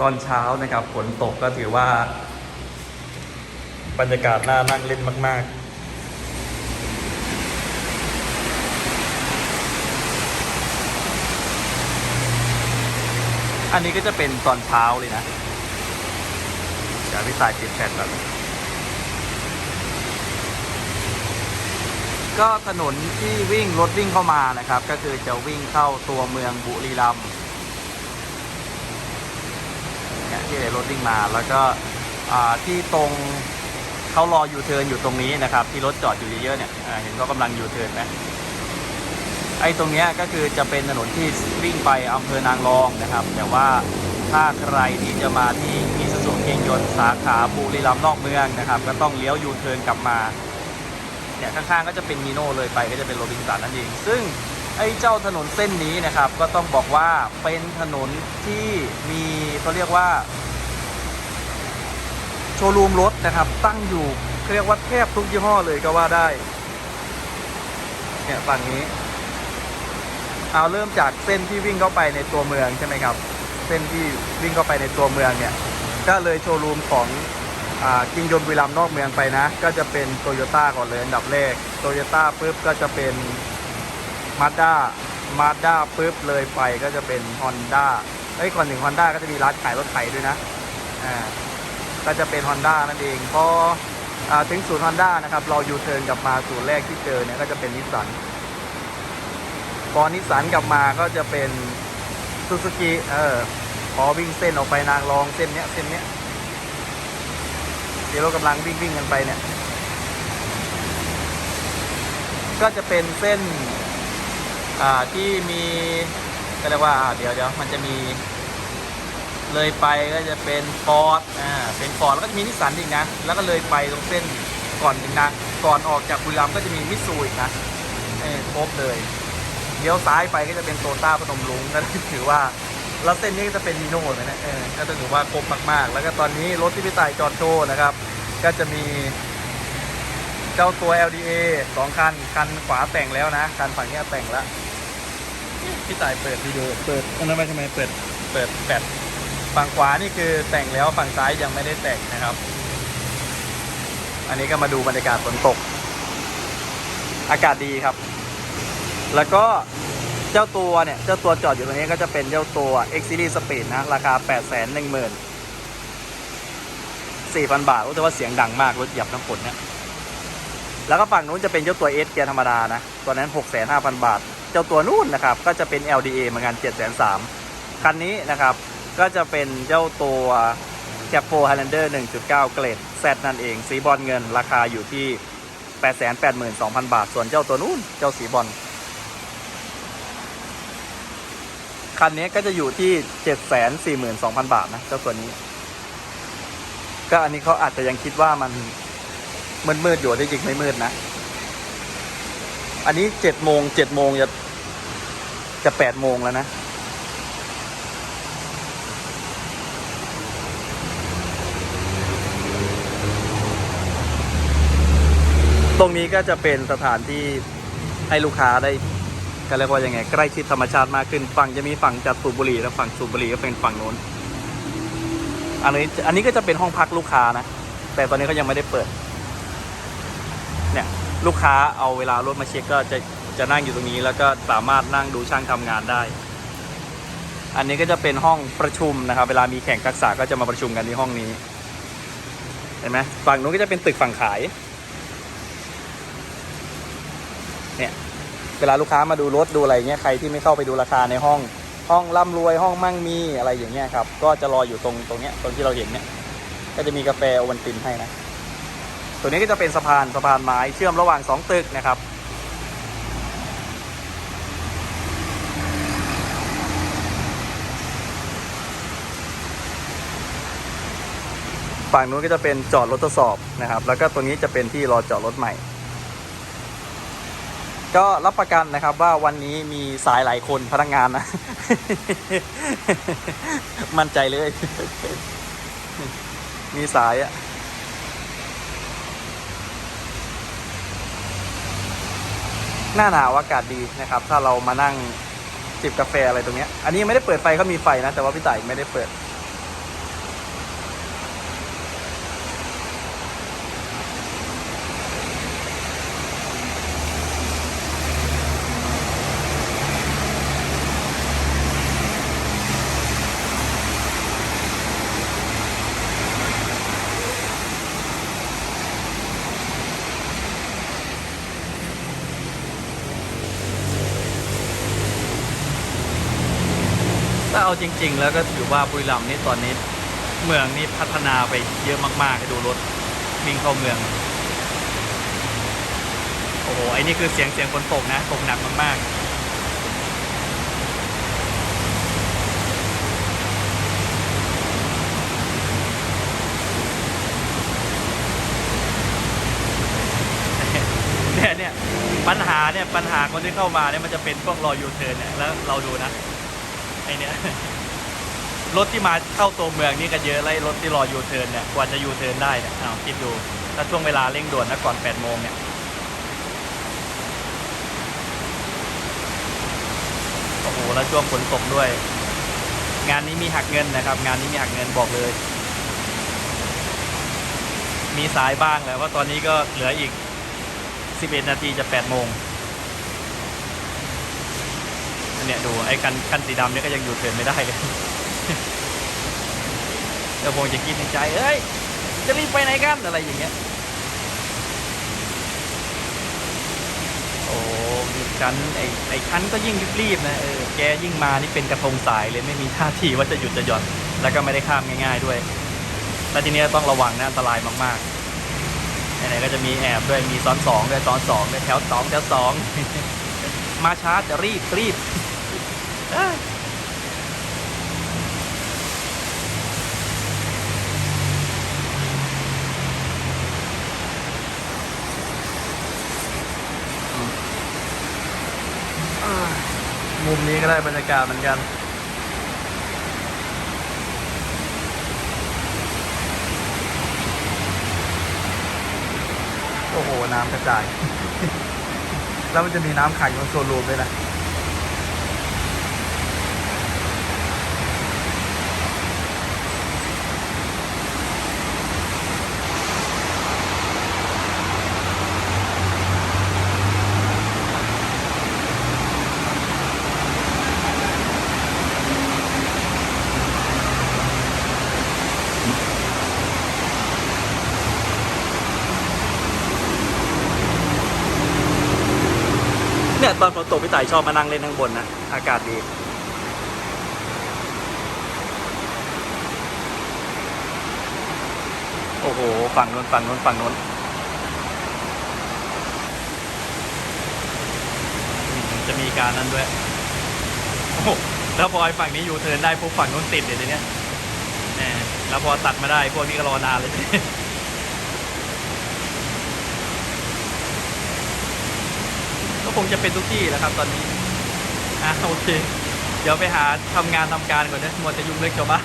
ตอนเช้านะครับฝนตกก็ถือว่า บรรยากาศน่านั่งเล่นมาก ๆอันนี้ก็จะเป็นตอนเช้าเลยนะเดี๋ยวพี่สายติดแฟนก่อนก็ถนนที่วิ่งรถวิ่งเข้ามานะครับ ก็คือจะวิ่งเข้าตัวเมืองบุรีรัมย์เนี่ย ที่รถวิ่งมา แล้วก็ที่ตรงเขารอยูเทิร์นอยู่ตรงนี้นะครับ ที่รถจอดอยู่เยอะๆเนี่ยเห็นเขากำลังยูเทิร์นไหมไอ้ตรงเนี้ยก็คือจะเป็นถนนที่วิ่งไปอำเภอนางรองนะครับ แต่ว่าถ้าใครที่จะมาที่อิสุสุเกียงยนต์สาขาบุรีรัมย์นอกเมืองนะครับ ก็ต้องเลี้ยวยูเทิร์นกลับมาเนี่ยข้างๆก็จะเป็นมีโน่เลยไปก็จะเป็นโรบินสันนั่นเอง ซึ่งไอ้เจ้าถนนเส้นนี้นะครับ ก็ต้องบอกว่าเป็นถนนที่มีเขาเรียกว่า ชว์รูมรถนะครับ ตั้งอยู่เรียกว่าแทบทุกยี่ห้อเลยก็ว่าได้ เนี่ยฝั่งนี้ เอาเริ่มจากเส้นที่วิ่งเข้าไปในตัวเมืองใช่ไหมครับ เส้นที่วิ่งเข้าไปในตัวเมืองเนี่ย ก็เลยโชว์รูมของกิงยนต์บุรีรัมนอกเมืองไปนะ ก็จะเป็นโตโยต้าก่อนเลยอันดับแรกโตโยต้าปุ๊บก็จะเป็นมาด้ามาด้าปุ๊บเลยไปก็จะเป็นฮอนด้าเอ้ยก่อนถึงฮอนด้าก็จะมีร้านขายรถไถด้วยนะ อ่า ก็จะเป็นฮอนด้านั่นเองพออถึงศูนย์ฮอนด้านะครับเรายูเทิร์นกลับมาศูนย์แรกที่เจอเนี่ยก็จะเป็นนิสสันพอนิสสันกลับมาก็จะเป็นซูซูกิเออพอวิ่งเส้นออกไปนางรองเส้นเนี้ยเส้นเนี้ยเดี๋ยวเรากำลังวิ่งวิ่งกันไปเนี่ย ก็จะเป็นเส้น อ่าที่มีก็เรียกว่าเดี๋ยวเดี๋ยวมันจะมี เลยไปก็จะเป็นฟอร์ดอ่าเป็นฟอร์ดแล้วก็จะมีนิสสันอีกนะ แล้วก็เลยไปตรงเส้นก่อนถึงนะก่อนออกจากบุรีรัมย์ก็จะมีมิตซูอีกนะเออครบเลยเลี้ยวซ้ายไปก็จะเป็นโตต้าพนมลุงก็ถือว่าแล้วเส้นนี้ก็จะเป็นมีโน่เลยนะเออก็ถือว่าครบมาก ๆ แล้วก็ตอนนี้รถที่พี่ต่ายจอดโชว์นะครับ ก็จะมีเจ้าตัว LDA สองคัน คันขวาแต่งแล้วนะ คันฝั่งนี้แต่งแล้วพี่ต่ายเปิดวิดีโอเปิดอันนั้นไม่ทำไมเปิด เปิดแปด ฝั่งขวานี่คือแต่งแล้วฝั่งซ้ายยังไม่ได้แต่งนะครับ อันนี้ก็มาดูบรรยากาศฝนตก อากาศดีครับ แล้วก็เจ้าตัวเนี่ย เจ้าตัวจอดอยู่ตรงนี้ก็จะเป็นเจ้าตัว X Series Speed นะ ราคา 8 1 0 0 0 0 4,000 บาทรู้แต่ว่าเสียงดังมากรถหยับน้ำฝนเนี่ย แล้วก็ฝั่งนู้นจะเป็นเจ้าตัว S เกียร์ธรรมดานะ ตัวนั้น 6,500บาท เจ้าตัวนู้นนะครับ ก็จะเป็น LDA เหมือนกัน7,300คันนี้นะครับ ก็จะเป็นเจ้าตัว c a p 4 Highlander 1.9 เกรด Z นั่นเอง สีบอลเงินราคาอยู่ที่ 882,000 บาท ส่วนเจ้าตัวนู้นเจ้าสีบอลคันนี้ก็จะอยู่ที่เจ็ดแสนสี่หมื่นสองพันบาทนะเจ้าตัวนี้ ก็อันนี้เขาอาจจะยังคิดว่ามันมืดมืดๆอยู่ได้จริงไม่มืดนะ อันนี้เจ็ดโมงเจ็ดโมงจะจะแปดโมงแล้วนะ ตรงนี้ก็จะเป็นสถานที่ให้ลูกค้าได้ก็เรียกว่ายังไง ใกล้ชิดธรรมชาติมากขึ้น ฝั่งจะมีฝั่งจัดสูบบุหรี่แล้วฝั่งสูบบุหรี่ก็เป็นฝั่งโน้น อันนี้อันนี้ก็จะเป็นห้องพักลูกค้านะ แต่ตอนนี้เขายังไม่ได้เปิด เนี่ย ลูกค้าเอาเวลารถมาเช็คก็จะจะนั่งอยู่ตรงนี้ แล้วก็สามารถนั่งดูช่างทำงานได้ อันนี้ก็จะเป็นห้องประชุมนะครับ เวลามีแข่งทักษะก็จะมาประชุมกันที่ห้องนี้ เห็นไหมฝั่งนู้นก็จะเป็นตึกฝั่งขาย เวลาลูกค้ามาดูรถดูอะไรเงี้ยใครที่ไม่เข้าไปดูราคาในห้อง ห้องร่ำรวยห้องมั่งมีอะไรอย่างเงี้ยครับ ก็จะรออยู่ตรงตรงเนี้ยตรงที่เราเห็นเนี่ยก็จะมีกาแฟโอวันตินให้นะ ตัวนี้ก็จะเป็นสะพานสะพานไม้เชื่อมระหว่างสองตึกนะครับฝั่งนู้นก็จะเป็นจอดรถทดสอบนะครับ แล้วก็ตัวนี้จะเป็นที่รอจอดรถใหม่ ก็รับประกันนะครับว่าวันนี้มีสายหลายคนพนักงานนะ มั่นใจเลย มีสายอะหน้าหนาวอากาศดีนะครับ ถ้าเรามานั่งจิบกาแฟอะไรตรงเนี้ยอันนี้ไม่ได้เปิดไฟเขามีไฟนะ แต่ว่าพี่ต่ายไม่ได้เปิด เอาจริง ๆ แล้วก็ถือว่าบุรีรัมย์นี่ตอนนี้ เมืองนี่พัฒนาไปเยอะมากๆให้ดูรถวิ่งเข้าเมือง โอ้โหไอ้นี่คือเสียงเสียงฝนตกนะตกหนักมากๆเนี่ยเนี่ยปัญหาเนี่ยปัญหาคนที่เข้ามาเนี่ยมันจะเป็นพวกรอยูเทิร์นเนี่ยแล้วเราดูนะ อเนี่ยรถที่มาเข้าตัวเมืองนี่ก็เยอะไล่รถที่รอยูเทิร์นเนี่ยกว่าจะยูเทิร์นได้เนี่ยเอาคิดดูถ้าช่วงเวลาเร่งด่วนนะก่อน8โมงเนี่ยโอ้โหแล้วช่วงฝนตกด้วย งานนี้มีหักเงินนะครับ งานนี้มีหักเงินบอกเลย มีสายบ้างแหละว่าตอนนี้ก็เหลืออีก 11 นาทีจะ8โมง เนี่ยดูไอ้คันคันสีดำเนี่ยก็ยังอยู่เทินไม่ได้เลยเดี๋ยวคงจะคิดในใจ เอ้ย จะรีบไปไหนกันอะไรอย่างเงี้ย โอ้มีคันไอ้ไอ้คันก็ยิ่งรีบๆนะเออแกยิ่งมานี่เป็นกระทงสายเลยไม่มีท่าทีว่าจะหยุดจะหย่อน แล้วก็ไม่ได้ข้ามง่าย ๆด้วยแล้วทีนี้ต้องระวังนะอันตรายมากๆไหนๆก็จะมีแอบด้วยมีซ้อนสองด้วยซ้อนสองด้วยแถวสองแถวสอง มาช้าจะรีบรีบฮ่ามุมนี้ก็ได้บรรยากาศเหมือนกันโอ้โห น้ำกระจาย แล้วมันจะมีน้ำขังอยู่บนโซนรูมด้วยนะ ตอนฝนตกพี่ต่ายชอบมานั่งเล่นข้างบนนะ อากาศดี โอ้โห ฝั่งนู้นฝั่งนู้นฝั่งนู้นจะมีการนั้นด้วย โอ้แล้วพอไอ้ฝั่งนี้ยูเทิร์นได้พวกฝั่งนู้นติดเลยทีเนี้ยแหมแล้วพอตัดมาได้พวกนี้ก็รอนานเลย ก็ค งจะเป็นทุกที่แหล้วครับตอนนี้ อะโอเค เดี๋ยวไปหาทำงานทำการก่อนนะมัวจะยุ่งเรื่องชาวบ้าน